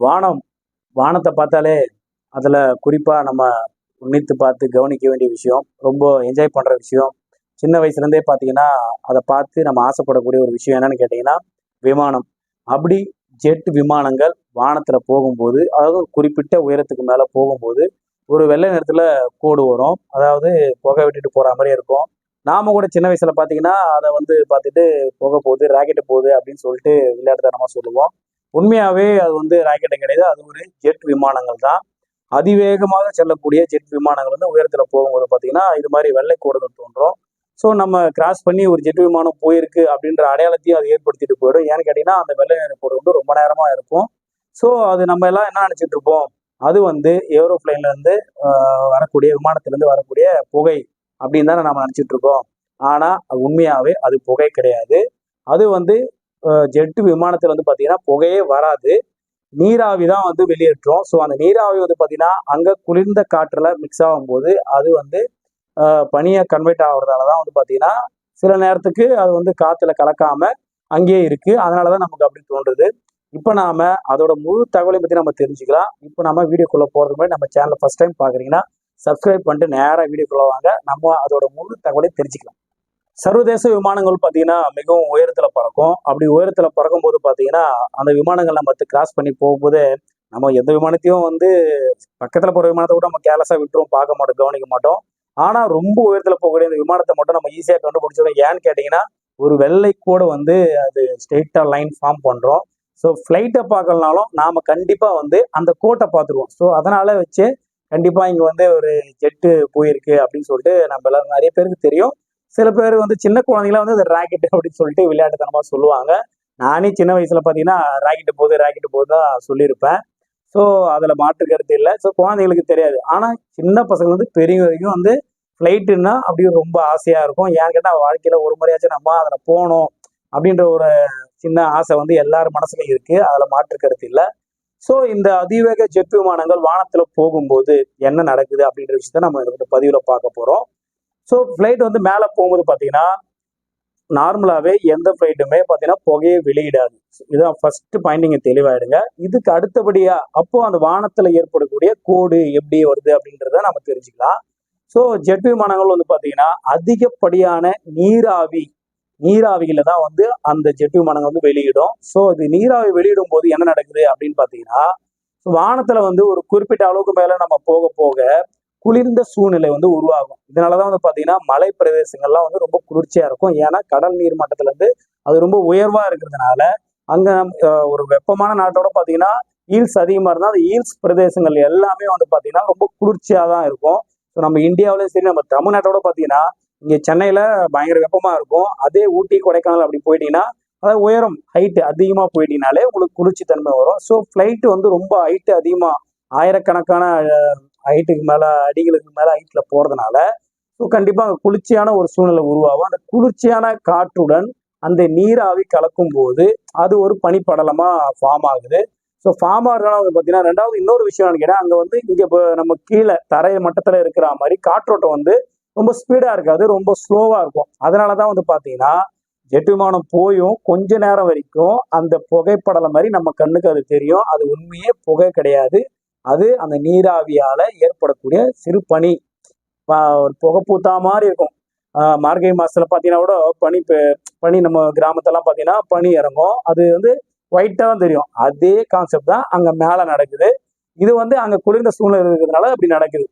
வானம் வானத்தை பார்த்தாலே அதில் குறிப்பாக நம்ம உன்னித்து பார்த்து கவனிக்க வேண்டிய விஷயம் ரொம்ப என்ஜாய் பண்ணுற விஷயம் சின்ன வயசுலேருந்தே பார்த்தீங்கன்னா அதை பார்த்து நம்ம ஆசைப்படக்கூடிய ஒரு விஷயம் என்னன்னு கேட்டிங்கன்னா விமானம். அப்படி ஜெட் விமானங்கள் வானத்தில் போகும்போது அதாவது குறிப்பிட்ட உயரத்துக்கு மேலே போகும்போது ஒரு வெள்ளை நிறத்தில் கோடு வரும். அதாவது புகை விட்டுட்டு போகிற மாதிரி இருக்கும். நாம கூட சின்ன வயசுல பார்த்தீங்கன்னா அதை வந்து பார்த்துட்டு புகை போகுது ராக்கெட்டு போகுது அப்படின்னு சொல்லிட்டு விளையாட்டுத்தனமாக சொல்லுவோம். உண்மையாகவே அது வந்து ராக்கெட்டு கிடையாது. அது ஒரு ஜெட் விமானங்கள் தான். அதிவேகமாக செல்லக்கூடிய ஜெட் விமானங்கள் வந்து உயரத்தில் போகும்போது பார்த்தீங்கன்னா இது மாதிரி வெள்ளை கோடுகள் தோன்றும். ஸோ நம்ம கிராஸ் பண்ணி ஒரு ஜெட் விமானம் போயிருக்கு அப்படின்ற அடையாளத்தையும் அது ஏற்படுத்திட்டு போயிடும். ஏன்னு கேட்டிங்கன்னா அந்த வெள்ளை நிற கோடு வந்து ரொம்ப நேரமாக இருக்கும். ஸோ அது நம்ம எல்லாம் என்ன நினச்சிட்டு இருப்போம்? அது வந்து ஏரோப்ளைன்லேருந்து வரக்கூடிய விமானத்திலேருந்து வரக்கூடிய புகை அப்படின்னு தானே நம்ம நினச்சிட்டு இருக்கோம். ஆனால் உண்மையாகவே அது புகை கிடையாது. அது வந்து ஜெட்டு விமானத்தில் வந்து பார்த்தீங்கன்னா புகையே வராது. நீராவி தான் வந்து வெளியேற்றோம். ஸோ அந்த நீராவி வந்து பார்த்தீங்கன்னா அங்கே குளிர்ந்த காற்றில் மிக்ஸ் ஆகும்போது அது வந்து பனியை கன்வெர்ட் ஆகுறதால தான் வந்து பார்த்தீங்கன்னா சில நேரத்துக்கு அது வந்து காற்றுல கலக்காம அங்கேயே இருக்கு. அதனால தான் நமக்கு அப்படி தோன்றுது. இப்போ நாம அதோட முழு தகவலை பற்றி நம்ம தெரிஞ்சுக்கலாம். இப்போ நம்ம வீடியோக்குள்ளே போகிறதுக்கு முன்னாடி நம்ம சேனலை ஃபஸ்ட் டைம் பார்க்குறீங்கன்னா சப்ஸ்கிரைப் பண்ணிட்டு நேராக வீடியோக்குள்ளே வாங்க. நம்ம அதோட முழு தகவலை தெரிஞ்சுக்கலாம். சர்வதேச விமானங்கள் பார்த்தீங்கன்னா மிகவும் உயரத்தில் பறக்கும். அப்படி உயரத்தில் பறக்கும் போது பார்த்தீங்கன்னா அந்த விமானங்கள் நம்ம கிராஸ் பண்ணி போகும்போது நம்ம எந்த விமானத்தையும் வந்து பக்கத்தில் போகிற விமானத்தை கூட நம்ம கேர்லெஸ்ஸாக விட்டுரும் பார்க்க மாட்டோம் கவனிக்க மாட்டோம். ஆனால் ரொம்ப உயரத்தில் போகக்கூடிய அந்த விமானத்தை மட்டும் நம்ம ஈஸியாக கண்டுபிடிச்சிடும் ஏன்னு கேட்டிங்கன்னா ஒரு வெள்ளை கூட வந்து அது ஸ்ட்ரெயிட்டாக லைன் ஃபார்ம் பண்ணுறோம் ஸோ ஃப்ளைட்டை பார்க்கலனாலும் நாம் கண்டிப்பாக வந்து அந்த கோட்டை பார்த்துருவோம். ஸோ அதனால் வச்சு கண்டிப்பாக இங்கே வந்து ஒரு ஜெட்டு போயிருக்கு அப்படின்னு சொல்லிட்டு நம்ம எல்லாரும் நிறைய பேருக்கு தெரியும். சில பேர் வந்து சின்ன குழந்தைங்களாம் வந்து அந்த ராக்கெட் அப்படின்னு சொல்லிட்டு விளையாட்டுத்தனமாக சொல்லுவாங்க. நானே சின்ன வயசுல பார்த்தீங்கன்னா ராக்கெட்டு போகுது ராக்கெட்டு போது தான் சொல்லியிருப்பேன். ஸோ அதில் மாற்று கருத்து இல்லை. ஸோ குழந்தைங்களுக்கு தெரியாது. ஆனால் சின்ன பசங்க வந்து பெரிய வரைக்கும் வந்து ஃப்ளைட்டுன்னா அப்படியே ரொம்ப ஆசையாக இருக்கும். ஏன்னு கேட்டால் வாழ்க்கையில் ஒரு முறையாச்சும் நம்ம அதில் போகணும் அப்படின்ற ஒரு சின்ன ஆசை வந்து எல்லார் மனசுலையும் இருக்குது அதில் மாற்று கருத்து இல்லை. ஸோ இந்த அதிவேக ஜெட் விமானங்கள் வானத்தில் போகும்போது என்ன நடக்குது அப்படின்ற விஷயத்த நம்ம இந்த பதிவில் பார்க்க போகிறோம் ஸோ ஃப்ளைட் வந்து மேலே போகும்போது பார்த்தீங்கன்னா நார்மலாகவே எந்த ஃப்ளைட்டுமே பார்த்தீங்கன்னா புகையை வெளியிடாது. இதுதான் ஃபர்ஸ்ட் பாயிண்ட் நீங்கள் தெளிவாயிடுங்க. இதுக்கு அடுத்தபடியாக அப்போ அந்த வானத்தில் ஏற்படக்கூடிய கோடு எப்படி வருது அப்படின்றத நம்ம தெரிஞ்சுக்கலாம். ஸோ ஜெட் விமானங்கள் வந்து பார்த்தீங்கன்னா அதிகப்படியான நீராவி நீராவியில தான் வந்து அந்த ஜெட் விமானங்கள் வந்து வெளியிடும். ஸோ இது நீராவி வெளியிடும் போது என்ன நடக்குது அப்படின்னு பார்த்தீங்கன்னா வானத்தில் வந்து ஒரு குறிப்பிட்ட அளவுக்கு மேலே நம்ம போக போக குளிர்ந்த சூழ்நிலை வந்து உருவாகும். இதனாலதான் வந்து பாத்தீங்கன்னா மலை பிரதேசங்கள்லாம் வந்து ரொம்ப குளிர்ச்சியா இருக்கும். ஏன்னா கடல் நீர் மட்டத்துல இருந்து அது ரொம்ப உயர்வா இருக்கிறதுனால அங்க ஒரு வெப்பமான நாட்டோட பாத்தீங்கன்னா ஈல்ஸ் அதிகமா இருந்தால் அந்த ஈல்ஸ் பிரதேசங்கள் எல்லாமே வந்து பாத்தீங்கன்னா ரொம்ப குளிர்ச்சியா தான் இருக்கும். ஸோ நம்ம இந்தியாவிலேயும் சரி நம்ம தமிழ்நாட்டோட பாத்தீங்கன்னா இங்க சென்னையில பயங்கர வெப்பமா இருக்கும். அதே ஊட்டி கொடைக்கானல் அப்படி போயிட்டீங்கன்னா அதாவது உயரம் ஹைட்டு அதிகமாக போயிட்டீங்கனாலே உங்களுக்கு குளிர்ச்சி தன்மை வரும். ஸோ ஃப்ளைட்டு வந்து ரொம்ப ஹைட்டு அதிகமாக ஆயிரக்கணக்கான ஹைட்டுக்கு மேலே அடிகளுக்கு மேலே ஹைட்டில் போகிறதுனால ஸோ கண்டிப்பாக அங்கே குளிர்ச்சியான ஒரு சூழ்நிலை உருவாகும். அந்த குளிர்ச்சியான காற்றுடன் அந்த நீராவி கலக்கும் போது அது ஒரு பனிப்படலமாக ஃபார்ம் ஆகுது. ஸோ ஃபார்ம் ஆகிறதுனால வந்து பார்த்தீங்கன்னா ரெண்டாவது இன்னொரு விஷயம் கேட்டால் அங்கே வந்து இங்கே இப்போ நம்ம கீழே தரை மட்டத்தில் இருக்கிற மாதிரி காற்றோட்டம் வந்து ரொம்ப ஸ்பீடாக இருக்காது ரொம்ப ஸ்லோவாக இருக்கும். அதனால தான் வந்து பார்த்தீங்கன்னா ஜெட் விமானம் போயும் கொஞ்ச நேரம் வரைக்கும் அந்த புகைப்படலை மாதிரி நம்ம கண்ணுக்கு அது தெரியும். அது உண்மையே புகை கிடையாது. அது அந்த நீராவியால ஏற்படக்கூடிய சிறு பனி. ஒரு புகைப்பூத்தா மாதிரி இருக்கும். மார்கழி மாசத்துல பார்த்தீங்கன்னா கூட பனி பனி நம்ம கிராமத்தெல்லாம் பார்த்தீங்கன்னா பனி இறங்கும். அது வந்து ஒயிட்டாக தான் தெரியும். அதே கான்செப்ட் தான் அங்கே மேலே நடக்குது. இது வந்து அங்கே குளிர்ந்த சூழ்நிலை இருக்கிறதுனால அப்படி நடக்குது.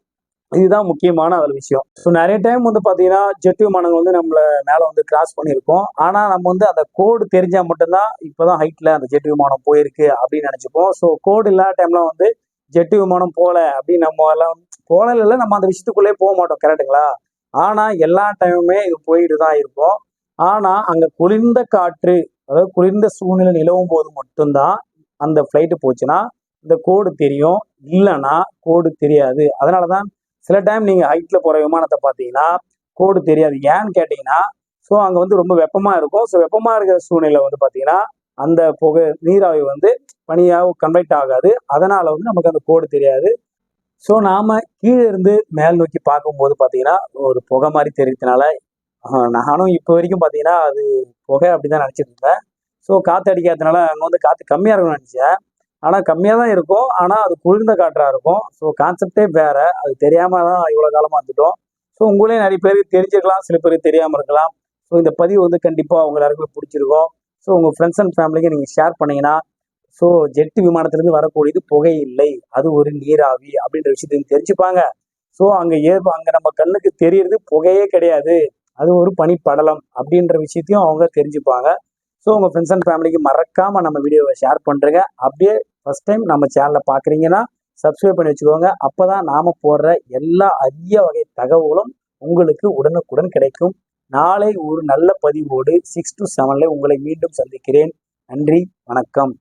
இதுதான் முக்கியமான ஒரு விஷயம். ஸோ நிறைய டைம் வந்து பார்த்தீங்கன்னா ஜெட் விமானங்கள் வந்து நம்மளை மேலே வந்து கிராஸ் பண்ணியிருக்கோம். ஆனால் நம்ம வந்து அந்த கோடு தெரிஞ்சால் மட்டும்தான் இப்போதான் ஹைட்டில் அந்த ஜெட் விமானம் போயிருக்கு அப்படின்னு நினச்சிப்போம். ஸோ கோடு இல்லாத டைம்லாம் வந்து ஜெட்டு விமானம் போகல அப்படின்னு நம்ம எல்லாம் போனதில்ல நம்ம அந்த விஷயத்துக்குள்ளே போக மாட்டோம் கரெக்டுங்களா ஆனால் எல்லா டைமுமே இது போயிட்டு தான் இருக்கும் ஆனால் அங்கே குளிர்ந்த காற்று அதாவது குளிர்ந்த சூழ்நிலை நிலவும் போது மட்டும்தான் அந்த ஃப்ளைட்டு போச்சுன்னா இந்த கோடு தெரியும். இல்லைன்னா கோடு தெரியாது. அதனால தான் சில டைம் நீங்கள் ஹைட்டில் போகிற விமானத்தை பார்த்தீங்கன்னா கோடு தெரியாது. ஏன்னு கேட்டிங்கன்னா ஸோ அங்கே வந்து ரொம்ப வெப்பமாக இருக்கும். ஸோ வெப்பமாக இருக்கிற சூழ்நிலை வந்து பார்த்தீங்கன்னா அந்த புகை நீராவி வந்து பனியாக கன்வெர்ட் ஆகாது. அதனால வந்து நமக்கு அந்த கோடு தெரியாது. ஸோ நாம் கீழே இருந்து மேல் நோக்கி பார்க்கும்போது பார்த்தீங்கன்னா ஒரு புகை மாதிரி தெரியுதுனால நானும் இப்போ வரைக்கும் பார்த்தீங்கன்னா அது புகை அப்படிதான் நினச்சிட்டு இருந்தேன். ஸோ காற்று அடிக்காததுனால அங்கே வந்து காற்று கம்மியாக இருக்கும்னு நினச்சேன். ஆனால் கம்மியாக தான் இருக்கும். ஆனால் அது குளிர்ந்த காற்றாக இருக்கும். ஸோ கான்செப்டே வேற. அது தெரியாமல் தான் இவ்வளோ காலமாக வந்துட்டோம் ஸோ உங்களே நிறைய பேருக்கு தெரிஞ்சிருக்கலாம். சில பேருக்கு தெரியாமல் இருக்கலாம். ஸோ இந்த பதிவு வந்து கண்டிப்பாக உங்க எல்லாருக்குமே பிடிச்சிருக்கும். ஸோ உங்கள் ஃப்ரெண்ட்ஸ் அண்ட் ஃபேமிலிக்கு நீங்கள் ஷேர் பண்ணீங்கன்னா ஸோ ஜெட் விமானத்திலேருந்து வரக்கூடியது புகை இல்லை அது ஒரு நீராவி அப்படின்ற விஷயத்தையும் தெரிஞ்சுப்பாங்க. ஸோ அங்கே ஏ அங்கே நம்ம கண்ணுக்கு தெரியறது புகையே கிடையாது. அது ஒரு பனிப்படலம் அப்படின்ற விஷயத்தையும் அவங்க தெரிஞ்சுப்பாங்க. ஸோ உங்கள் ஃப்ரெண்ட்ஸ் அண்ட் ஃபேமிலிக்கு மறக்காமல் நம்ம வீடியோவை ஷேர் பண்ணுறேங்க அப்படியே ஃபஸ்ட் டைம் நம்ம சேனலில் பார்க்குறீங்கன்னா சப்ஸ்கிரைப் பண்ணி வச்சுக்கோங்க. அப்போ தான் நாம் போடுற எல்லா அரிய வகை தகவலும் உங்களுக்கு உடனுக்குடன் கிடைக்கும். நாளை ஒரு நல்ல பதிவோடு சிக்ஸ் டு செவனில் உங்களை மீண்டும் சந்திக்கிறேன். நன்றி வணக்கம்.